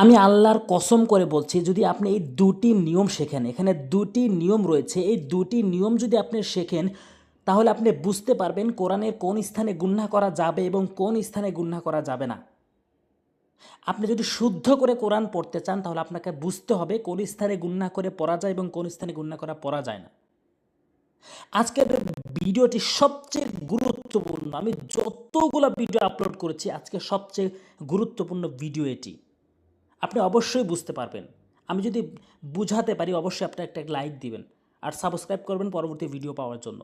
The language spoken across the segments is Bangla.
আমি আল্লাহর কসম করে বলছি, যদি আপনি এই দুটি নিয়ম শেখেন, এখানে দুটি নিয়ম রয়েছে, এই দুটি নিয়ম যদি আপনি শেখেন, তাহলে আপনি বুঝতে পারবেন কোরআনের কোন স্থানে গুন্না করা যাবে এবং কোন স্থানে গুন্না করা যাবে না। আপনি যদি শুদ্ধ করে কোরআন পড়তে চান, তাহলে আপনাকে বুঝতে হবে কোন স্থানে গুন্না করে পড়া যায় এবং কোন স্থানে গুন্না করা পড়া যায় না। আজকের ভিডিওটি সবচেয়ে গুরুত্বপূর্ণ, আমি যতগুলো ভিডিও আপলোড করেছি, আজকে সবচেয়ে গুরুত্বপূর্ণ ভিডিও এটি। আপনি অবশ্যই বুঝতে পারবেন। আমি যদি বুঝাতে পারি, অবশ্যই আপনি একটা লাইক দিবেন আর সাবস্ক্রাইব করবেন পরবর্তী ভিডিও পাওয়ার জন্য।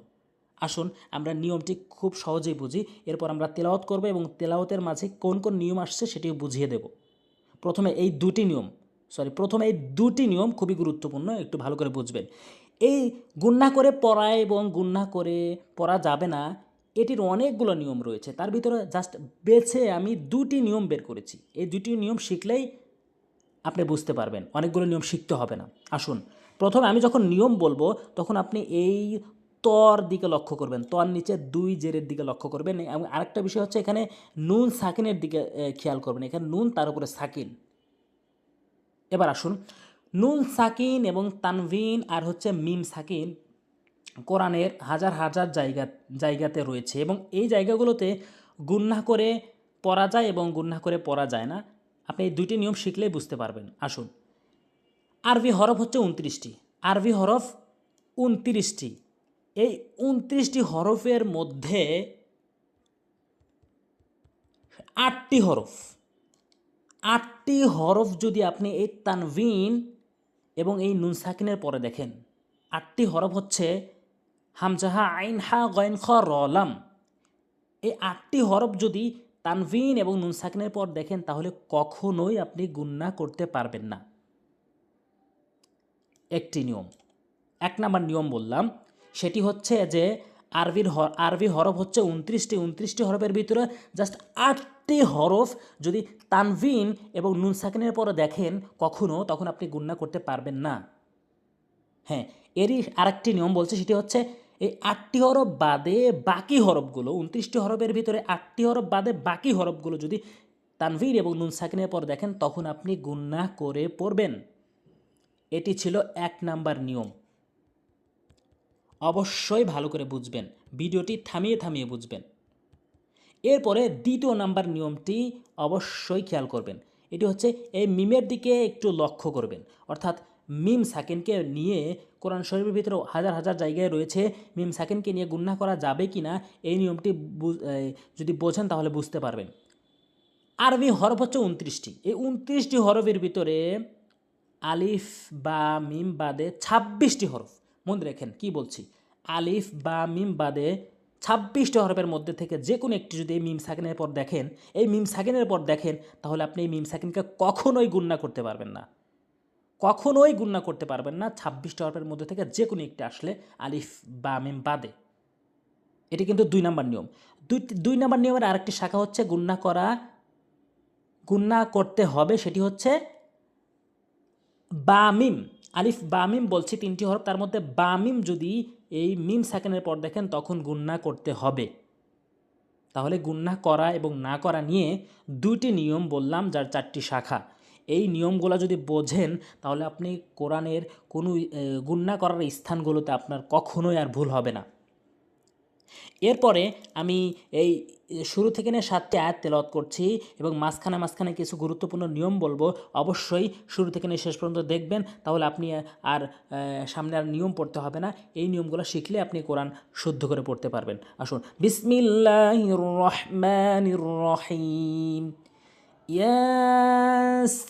আসুন, আমরা নিয়মটি খুব সহজেই বুঝি। এরপর আমরা তেলাওয়াত করব এবং তেলাওয়াতের মাঝে কোন কোন নিয়ম আসছে সেটিও বুঝিয়ে দেব। প্রথমে এই দুটি নিয়ম সরি প্রথমে এই দুটি নিয়ম খুবই গুরুত্বপূর্ণ, একটু ভালো করে বুঝবেন। এই গুন্না করে পড়া এবং গুন্না করে পড়া যাবে না, এটির অনেকগুলো নিয়ম রয়েছে। তার ভিতরে জাস্ট বেছে আমি দুটি নিয়ম বের করেছি। এই দুটি নিয়ম শিখলেই আপনি বুঝতে পারবেন। অনেকগুলো নিয়ম শিখতে হবে না। আসুন, প্রথমে আমি যখন নিয়ম বলব, তখন আপনি এই তর দিকে লক্ষ্য করবেন। তর নিচে দুই জেরের দিকে লক্ষ্য করবেন এবং আরেকটা বিষয় হচ্ছে এখানে নুন সাকিনের দিকে খেয়াল করবেন। এখানে নুন, তার উপরে সাকিন। এবার আসুন, নুন সাকিন এবং তানভিন আর হচ্ছে মিম সাকিন কোরআনের হাজার হাজার জায়গা, জায়গাতে রয়েছে এবং এই জায়গাগুলোতে গুন্না করে পড়া যায় এবং গুন্না করে পড়া যায় না। আপনি এই দুইটি নিয়ম শিখলেই বুঝতে পারবেন। আসুন। আরবি হরফ হচ্ছে উনত্রিশটি। আরবি হরফ উনত্রিশটি। এই উনত্রিশটি হরফের মধ্যে আটটি হরফ। আটটি হরফ যদি আপনি এই তানভিন এবং এই নুন সাকিনের পরে দেখেন, আটটি হরফ হচ্ছে হামজাহা আইন হা গয়েন খ রলাম। এই আটটি হরফ যদি তানভিন এবং নুন সাকিনের পর দেখেন তাহলে কখনোই আপনি গুন্না করতে পারবেন না। একটি নিয়ম। এক নাম্বার নিয়ম বললাম, সেটি হচ্ছে যে আরবির হ আরবি হরফ হচ্ছে উনত্রিশটি উনত্রিশটি হরফের ভিতরে জাস্ট আটটি হরফ যদি তানভিন এবং নুন সাকিনের পরে দেখেন কখনো, তখন আপনি গুন্না করতে পারবেন না। হ্যাঁ এরই আরেকটি নিয়ম বলছে, সেটি হচ্ছে এই আটটি হরফ বাদে বাকি হরফগুলো, উনত্রিশটি হরফের ভিতরে আটটি হরফ বাদে বাকি হরফগুলো যদি তানভীর এবং নুন সাকিনের পর দেখেন, তখন আপনি গুন্না করে পড়বেন। এটি ছিল এক নাম্বার নিয়ম। অবশ্যই ভালো করে বুঝবেন, ভিডিওটি থামিয়ে থামিয়ে বুঝবেন। এরপরে দ্বিতীয় নাম্বার নিয়মটি অবশ্যই খেয়াল করবেন। এটি হচ্ছে এই মিমের দিকে একটু লক্ষ্য করবেন। অর্থাৎ মিম সাকিনকে নিয়ে কোরআন শরীফের ভিতরে হাজার হাজার জায়গায় রয়েছে। মিম সাকিনকে নিয়ে গুন্না করা যাবে কি না এই নিয়মটি যদি বোঝেন তাহলে বুঝতে পারবেন। আরবি হরফ হচ্ছে উনত্রিশটি। এই উনত্রিশটি হরফের ভিতরে আলিফ বা মিম বাদে ছাব্বিশটি হরফ। মনে রেখেন, কি বলছি? আলিফ বা মিম বাদে ছাব্বিশটি হরফের মধ্যে থেকে যে কোনো একটি যদি এই মিম সাকিনের পর দেখেন, এই মিম সাকিনের পর দেখেন, তাহলে আপনি এই মিম সাকিনকে কখনোই গুন্না করতে পারবেন না। কখনোই গুন্না করতে পারবেন না ছাব্বিশটা হরফের মধ্যে থেকে যে কোনো একটি আসলে আলিফ বা মিম বাদে। এটি কিন্তু দুই নাম্বার নিয়ম। দুই দুই নাম্বার নিয়মের আরেকটি শাখা হচ্ছে গুন্না করা গুন্না করতে হবে সেটি হচ্ছে বামিম আলিফ বামিম বলছি তিনটি হরফ, তার মধ্যে বামিম যদি এই মিম সেকেন্ডের পর দেখেন তখন গুন্না করতে হবে। তাহলে গুন্না করা এবং না করা নিয়ে দুইটি নিয়ম বললাম যার চারটি শাখা। এই নিয়মগুলো যদি বোঝেন, তাহলে আপনি কোরআনের কোনো গুন্না করার স্থানগুলোতে আপনার কখনোই আর ভুল হবে না। এরপরে আমি এই শুরু থেকে নিয়ে সাতটি আয়াত তেলাওয়াত করছি এবং মাঝখানে মাঝখানে কিছু গুরুত্বপূর্ণ নিয়ম বলব। অবশ্যই শুরু থেকে নিয়ে শেষ পর্যন্ত দেখবেন, তাহলে আপনি আর সামনে আর নিয়ম পড়তে হবে না। এই নিয়মগুলো শিখলে আপনি কোরআন শুদ্ধ করে পড়তে পারবেন। আসুন বিসমিল্লাহ রহমান রহিম। ইয়াসিন।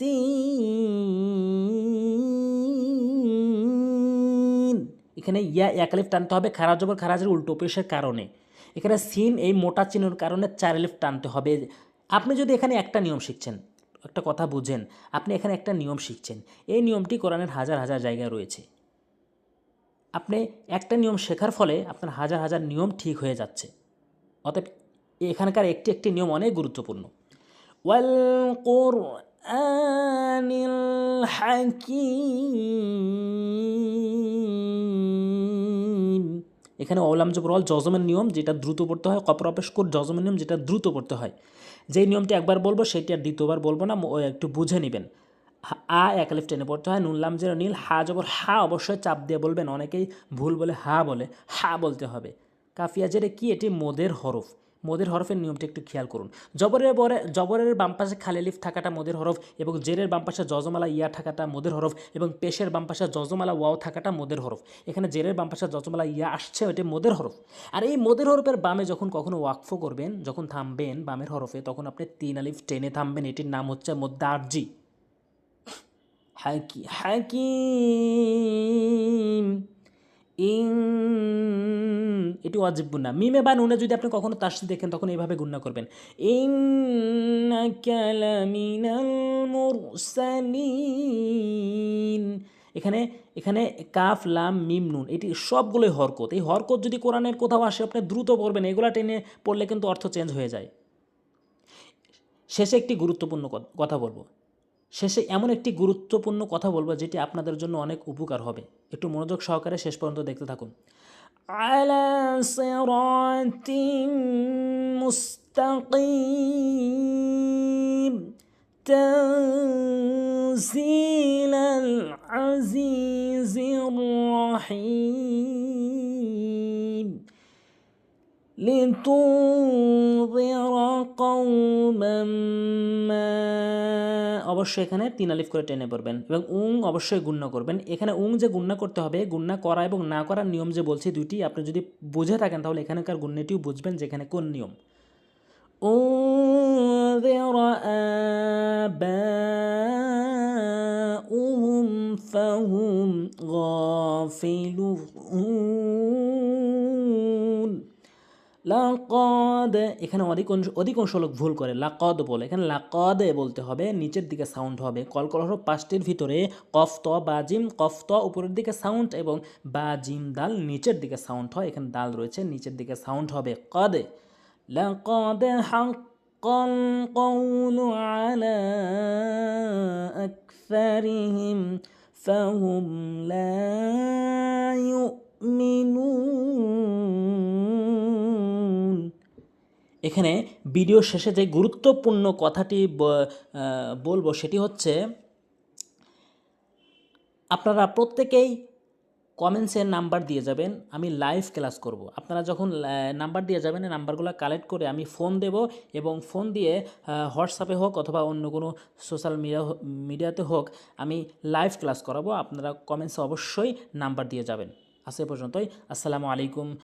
এখানে ইয়া একালিফ টানতে হবে খারাজ জবর খারাজের উল্টো পেশের কারণে। এখানে সিন এই মোটা চিহ্নের কারণে চার এলিফ টানতে হবে। আপনি যদি এখানে একটা নিয়ম শিখছেন, একটা কথা বুঝেন, আপনি এখানে একটা নিয়ম শিখছেন। এই নিয়মটি কোরআনের হাজার হাজার জায়গায় রয়েছে। আপনি একটা নিয়ম শেখার ফলে আপনার হাজার হাজার নিয়ম ঠিক হয়ে যাচ্ছে। অতএব এখানকার একটি একটি নিয়ম অনেক গুরুত্বপূর্ণ। কোরআনিল হাকিম এখানে অলাম জবর অল জজমের নিয়ম, যেটা দ্রুত পড়তে হয়, কপর অপেস্কর জজমের নিয়ম, যেটা দ্রুত পড়তে হয়। যেই নিয়মটি একবার বলব, সেটি আর দ্বিতীয়বার বলব না, ও একটু বুঝে নেবেন। আ একালিফ টেনে পড়তে হয় নুন লাম জেরো নীল, হা জবর হা অবশ্যই চাপ দিয়ে বলবেন, অনেকেই ভুল বলে হা বলে, হা বলতে হবে। কাফিয়া জেরে কি? এটি মোদের হরফ। মোদের হরফের নিয়মটা একটু খেয়াল করুন। জবরের পরে জবরের বাম পাশে খালি লিফ থাকাটা মোদের হরফ এবং জেরের বাম পাশে জজমালা ইয়া থাকাটা মোদের হরফ এবং পেশের বাম পাশে জজমালা ওয়াও থাকাটা মোদের হরফ। এখানে জেরের বাম পাশে জজমালা ইয়া আসছে, ওইটা মোদের হরফ। আর এই মোদের হরফের বামে যখন কখনো ওয়াকফ করবেন, যখন থামবেন বামের হরফে, তখন আপনি তিন আলিফ টেনে থামবেন, এটির নাম হচ্ছে মোদ্দার্জি হাকি হাকিম। ইং এটি অজিব গুন্না মিমে বা নুনে যদি আপনি কখনো তাসি দেখেন, তখন এইভাবে গুন্না করবেন। মুরসালিন। এখানে এখানে কাফ, লাম, মিম, নুন, এটি সবগুলোই হরকত। এই হরকত যদি কোরআনের কোথাও আসে, আপনি দ্রুত পড়বেন, এগুলা টেনে পড়লে কিন্তু অর্থ চেঞ্জ হয়ে যায়। শেষে একটি গুরুত্বপূর্ণ কথা বলব। শেষে এমন একটি গুরুত্বপূর্ণ কথা বলবো যেটি আপনাদের জন্য অনেক উপকার হবে একটু মনোযোগ সহকারে শেষ পর্যন্ত দেখতে থাকুন আলা সিরাতিম মুস্তাকিম تنزيل العزيز الرحيم لتنذر قوما ما অবশ্যই এখানে তিন আলিফ করে টেনে পড়বেন এবং উং অবশ্যই গুণ্য করবেন এখানে উং যে গুণ্য করতে হবে গুণ্য করা এবং না করার নিয়ম যে বলছি দুইটি আপনি যদি বুঝে থাকেন তাহলে এখানকার গুণ্যটিও বুঝবেন যে এখানে কোন নিয়ম أنذر آباؤهم فهم غافلون লাকদ এখানে অধিকাংশ অধিকাংশ লোক ভুল করে লাকদ বলে এখানে লাকদ বলতে হবে নিচের দিকে সাউন্ড হবে কলকল হরফ পাঁচটির ভিতরে কফ ত বা জিম কফ ত উপরের দিকে সাউন্ড এবং বা জিম দাল নিচের দিকে সাউন্ড হয় এখানে দাল রয়েছে নিচের দিকে সাউন্ড হবে কদে লাকদ حق القول على أكثرهم فهم لا يؤمنون এখানে ভিডিও শেষে যে গুরুত্বপূর্ণ কথাটি বলব সেটি হচ্ছে, আপনারা প্রত্যেকেই কমেন্টসের নাম্বার দিয়ে যাবেন, আমি লাইভ ক্লাস করব। আপনারা যখন নাম্বার দিয়ে যাবেন নাম্বারগুলো কালেক্ট করে আমি ফোন দেব এবং ফোন দিয়ে হোয়াটসঅ্যাপে হোক অথবা অন্য কোনো সোশ্যাল মিডিয়া মিডিয়াতে হোক, আমি লাইভ ক্লাস করাবো। আপনারা কমেন্টসে অবশ্যই নাম্বার দিয়ে যাবেন। আজ পর্যন্তই। আসসালামু আলাইকুম।